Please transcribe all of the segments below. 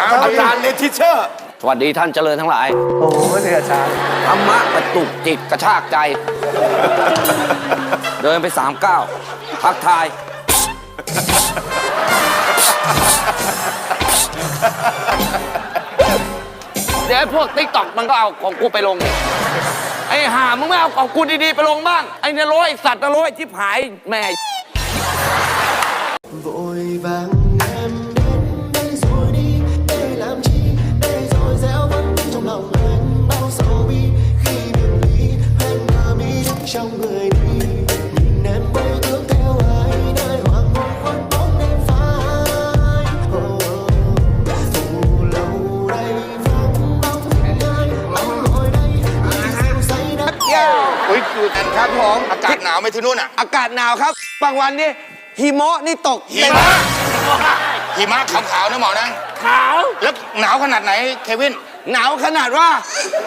จารย์อาจารย์เลทิเชอร์สวัสดีท่านเจริญทั้งหลาย โอ้โหนี่อาจารย์ธรรมะกระตุกจิตกระชากใจ เดินไปสามก้าวทักทาย เดี๋ยวไอ้พวกติ๊กต็อกมันก็เอาของกูไปลงนี่ไอ้ห่ามึงไม่เอาของกูดีๆไปลงบ้าง ไอ้นรกไอ้สัตว์นรกไอ้ชิบหายแม่ vội vàng อุ้ยคือกันครับผมอากาศหนาวไหมที่นู่นอะอากาศหนาวครับ บางวันนี่หิมะนี่ตกหิมะหิมะขาวๆนะหมอนะขาวแล้วหนาวขนาดไหนเควิน หนาวขนาดว่า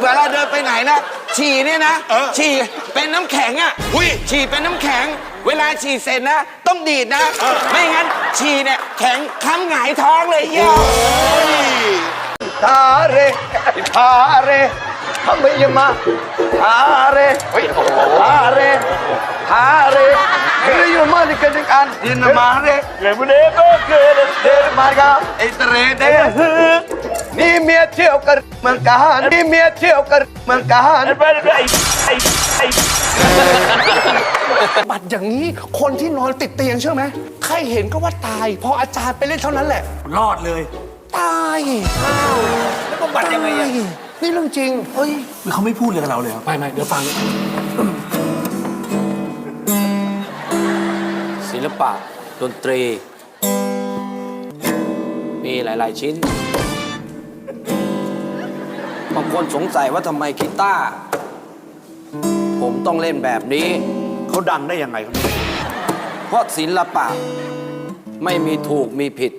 เวลาเดินไปไหนนะฉี่เนี่ยนะเออฉี่เป็นน้ำแข็งอะอุ้ยฉี่เป็นน้ำแข็ง เวลาฉี่เสร็จนะ ต้องดีดนะไม่งั้นฉี่เนี่ยแข็งค้ำหงายท้องเลยเหี้ยทาเรทาเรทำไมยังมาทาเรเฮ้ยโอ้โหทาเร ทาเรเฮ้ยยังมาดิกันกันดินมาเรเลบุเดก็เกิดเดนมากาไอตเรเดนี่เมียเที่ยวกันเมืองการนี่เมียเที่ยวกันเมืองการบัตรอย่างนี้คนที่นอนติดเตียงเชื่อไหมใครเห็นก็ว่าตาย พออาจารย์ไปเล่นเท่านั้นแหละ รอดเลย ตายอ้าวแล้วก็บัตรยังไงอะนี่เรื่องจริงเฮ้ยเขาไม่พูดเลยกับเราเลยไม่ไม่เดี๋ยวฟัง ลปะดนตรี มีหลาย ๆ ชิ้น บางคนสงสัยว่าทำไมกีตาร์ผมต้องเล่นแบบนี้ เขาดังได้ยังไงครับเพราะศิลปะ ไม่มีถูกมีผิด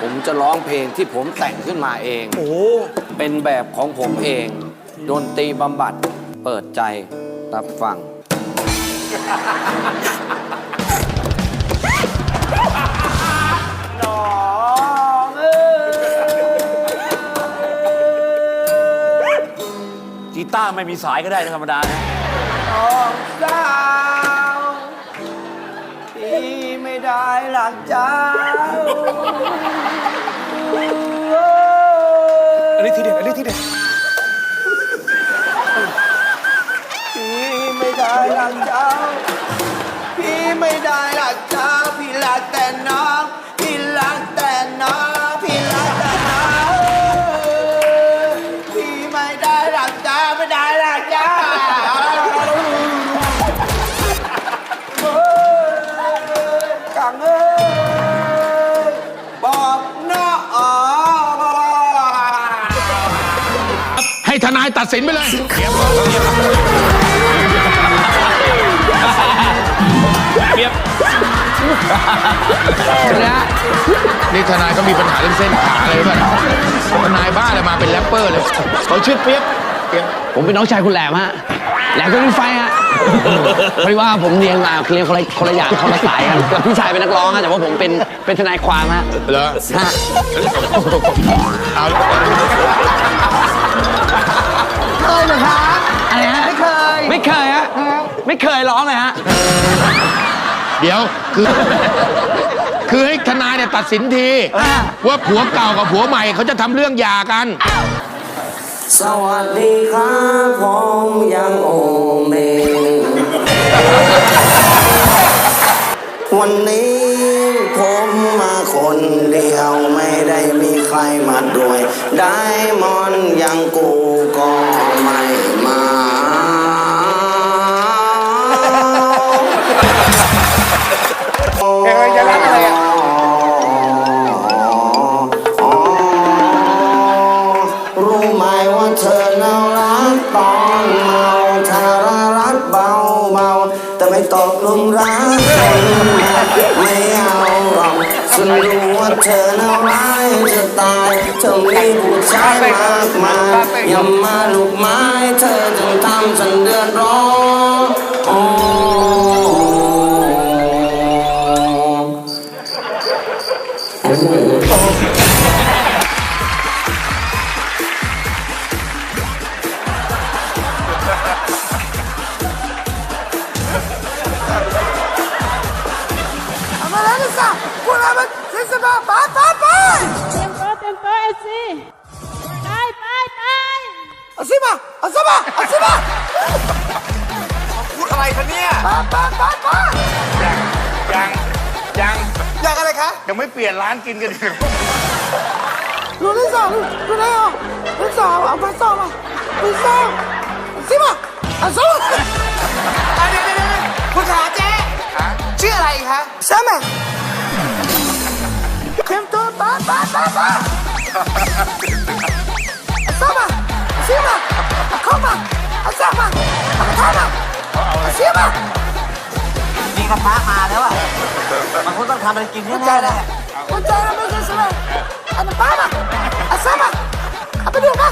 ผมจะร้องเพลงที่ผมแต่งขึ้นมาเอง โอ้เป็นแบบของผมเอง ดนตรีบำบัด เปิดใจรับฟัง กีตาร์ไม่มีสายก็ได้ธรรมดานะสาวที่ไม่ได้หลักเจ้าอันนี้ทีเด็ดอันนี้ทีเด็ด พี่ ได้หลักเจ้า พี่ไม่ได้หลักเจ้า พี่รักแต่น้อง พี่รักแต่น้อง พี่รักแต่น้องพี่ไม่ได้หลักเจ้าไม่ได้หลักเจ้า กังเอ้ยบอกน้อให้ทนายตัดสินไปเลย นี่ทนายก็มีปัญหาเรื่องเส้นขาอะไรป่ะทนายบ้าเลยมาเป็นแรปเปอร์เลยเขาชื่อเปียกเปียกผมเป็นน้องชายคุณแหลมฮะแหลมก็มีไฟฮะเพราะว่าผมเรียนมาเรียนคนละคนละอย่างคนละสายกันกับพี่ชายเป็นนักร้องฮะแต่ว่าผมเป็นเป็นทนายความฮะเหรอฮะเอาเคยเหรอคะอะไรฮะไม่เคยไม่เคยฮะไม่เคยร้องเลยฮะ เดี๋ยวคือ คือให้ทนายเนี่ยตัดสินที ว่าผัวเก่ากับผัวใหม่เขาจะทำเรื่องหย่ากัน สวัสดีครับผมยังโอเมวันนี้ผมมาคนเดียวไม่ได้มีใครมาด้วย ได้มอนยังกูก็ไม่ ไม่ตกลุมรักคนไม่เอาหรอกฉันรู้ว่าเธอน่าร้ายจะตายเธอมีผู้ชายมากมายอย่ามาลูกมา Tempo, tempo, esse. Vai, vai, vai. พูดอะไรคะเนี่ยยังยัง อยากอะไรคะ ยังไม่เปลี่ยนร้านกินกันอีกรู้ที่สองรู้ได้เหรอรู้สองเอามาสองมารู้สองสิมาเอาสองอะเใะไรคะใช่ไหมเข็มตัวป้าป้าป้าป้าสมาซิมาเข้ามาอาซามาอาทามาซิมามีกระทะมาแล้วอะมันคงต้องทำอะไรกินแน่ๆเลยคุณใจนะไม่ใช่ใช่ไหมอันป้ามาอัาซามาเอาไปดูมา